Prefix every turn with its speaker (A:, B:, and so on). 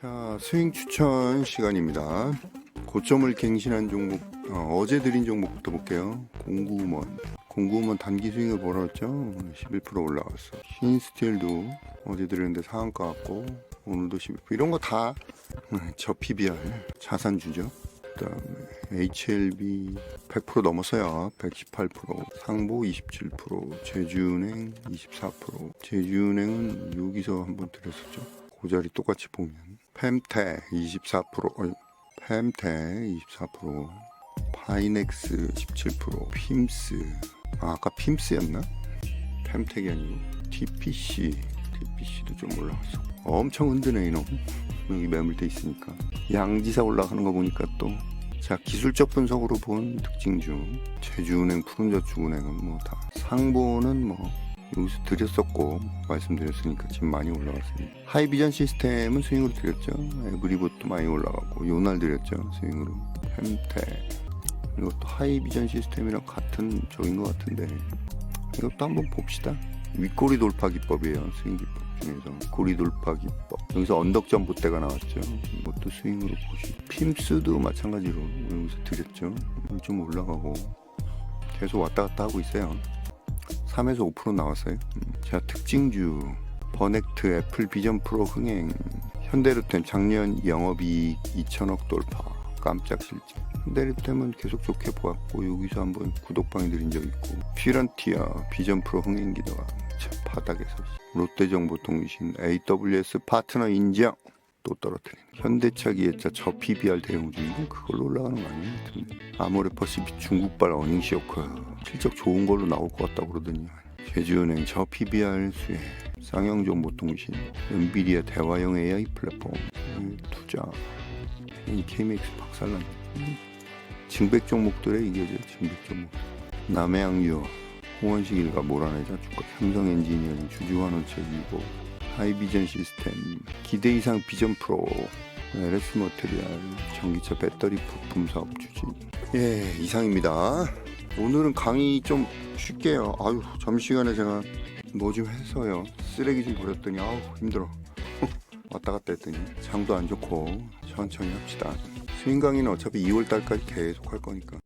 A: 자, 스윙 추천 시간입니다. 고점을 갱신한 종목, 어, 제 드린 종목부터 볼게요. 공구먼. 공구먼 단기 스윙을 벌었죠? 11% 올라갔어. 신스틸도 어제 드렸는데 상한가 같고, 오늘도 11%. 이런 거 다 저 PBR 자산주죠. 그다음에 HLB 100% 넘었어요. 118%, 상보 27%, 제주은행 24%. 제주은행은 여기서 한번 드렸었죠. 그 자리 똑같이 보면 펜테 24%, 어이, 펜테 24%, 파이넥스 17%, 핌스 아, 아까 핌스였나? 펜텍이 아니고 TPC, TPC도 좀 올라갔어. 엄청 흔드네 이놈. 여기 매물돼 있으니까 양지사 올라가는 거 보니까 또 자 기술적 분석으로 본 특징 중 제주은행, 푸른저축은행은 뭐 다 상보는 뭐 여기서 드렸었고 말씀드렸으니까 지금 많이 올라갔습니다. 하이비전 시스템은 스윙으로 드렸죠. 에브리봇도 많이 올라가고 요날 드렸죠 스윙으로. 햄테 이것도 하이비전 시스템이랑 같은 적인 것 같은데 이것도 한번 봅시다. 윗꼬리 돌파 기법이에요. 스윙 기법 중에서 꼬리 돌파 기법. 여기서 언덕 점보대가 나왔죠. 이것도 스윙으로 보시. 핌스도 마찬가지로 여기서 드렸죠. 좀 올라가고 계속 왔다 갔다 하고 있어요. 3에서 5% 나왔어요. 음, 자 특징주 버넥트 애플 비전 프로 흥행 현대르템 작년 영업이익 2천억 돌파. 깜짝 실제. 현대르템은 계속 좋게 보았고 여기서 한번 구독방에 드린 적 있고. 퓨런티아 비전 프로 흥행기다가 참 바닥에서 롯데정보통신 AWS 파트너 인정 또 떨어뜨리는 현대차 기아차 저 PBR 대응 중인데 그걸로 올라가는 거 아니에요? 아모레퍼시픽 중국발 어닝 쇼크. 실적 좋은 걸로 나올 것 같다고 그러더니. 제주은행 저 PBR 수혜. 쌍용정보통신 엔비디아 대화형 AI 플랫폼. 음, 투자. 이 KMX 박살난 증백 종목들에 이겨져 증백 종목 남해양유어. 홍원식 일가 몰아내자. 주가 삼성 엔지니어링 주주환원체이고 하이비전 시스템 기대 이상 비전 프로 LS 모테리얼 전기차 배터리 부품 사업 주지 예 이상입니다. 오늘은 강의 좀 쉴게요. 아유 점심시간에 제가 뭐 좀 해서요. 쓰레기 좀 버렸더니 아우 힘들어. 왔다 갔다 했더니 장도 안 좋고 천천히 합시다. 스윙 강의는 어차피 2월 달까지 계속 할 거니까